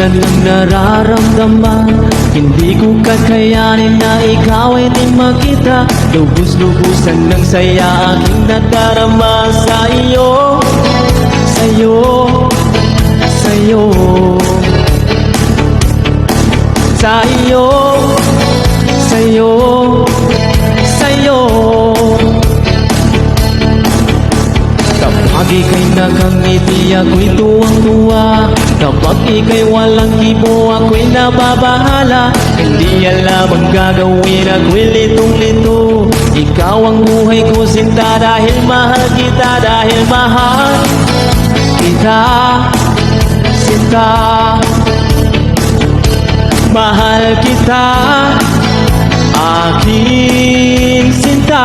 mapigilan ang nararamdaman? Hindi ko kakayanin na ikaw ay di makita. Lubos-lubusan ng saya aking nadarama sa iyo Sa'yo, sa'yo. Sa iyo, sa'yo, sa'yo Kapag ika'y nakangiti ako'y tuwang-tuwa Kapag ika'y walang kibo ako'y nababahala. Hindi alam ang gagawin ako'y litong-lito. Ikaw ang buhay ko sinta dahil mahal kita Dahil mahal kita. Sinta Mahal kita. Aking sinta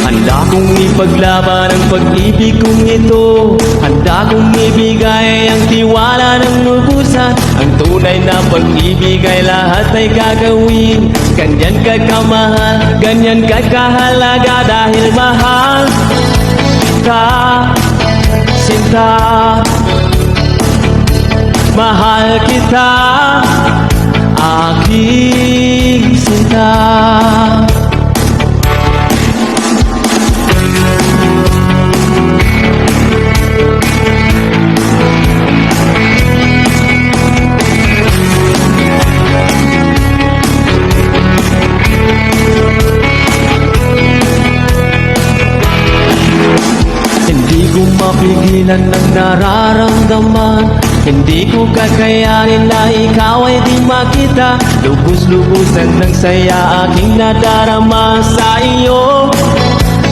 Handa kong ipaglaban ang pag-ibig kong ito. Handa kong ibigay ang tiwala ng lubusan Ang tunay na pag-ibig ay lahat ay gagawin. Ganyan ka kamahal, ganyan ka kahalaga Dahil mahal ka, sinta. Mahal kita, aking sinta mapigilan ang nararamdaman. Hindi ko kakayanin na ikaw ay di makita. Lubos-lubusan ng saya aking nadarama sa iyo.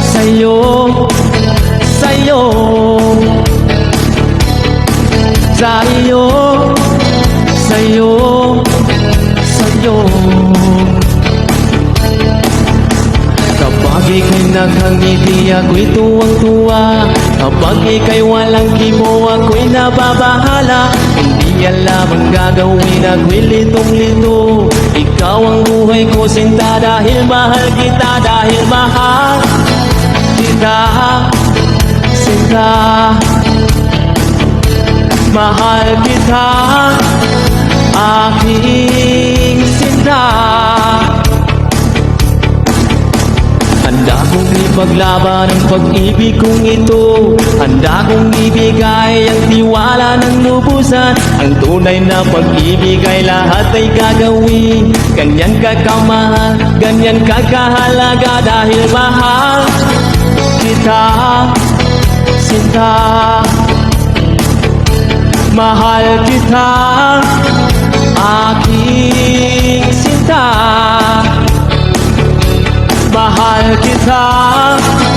Sa'yo, sa'yo Sa iyo, sa'yo, sa'yo Kapag ika'y nakangiti ako'y tuwang-tuwa Kapag ika'y walang kibo ako'y nababahala. Hindi alam ang gagawin ako'y litong-lito Ikaw ang buhay ko sinta dahil mahal kita Dahil mahal kita. Sinta. Mahal kita. Aking kong ipaglaban ang pag-ibig kong ito Handa kong ibigay ang tiwala ng lubusan. Ang tunay na pag-ibig ay lahat ay gagawin. Ganyan ka kamahal, ganyan ka kahalaga Dahil mahal. Kita, sinta Mahal kita, aking Mahal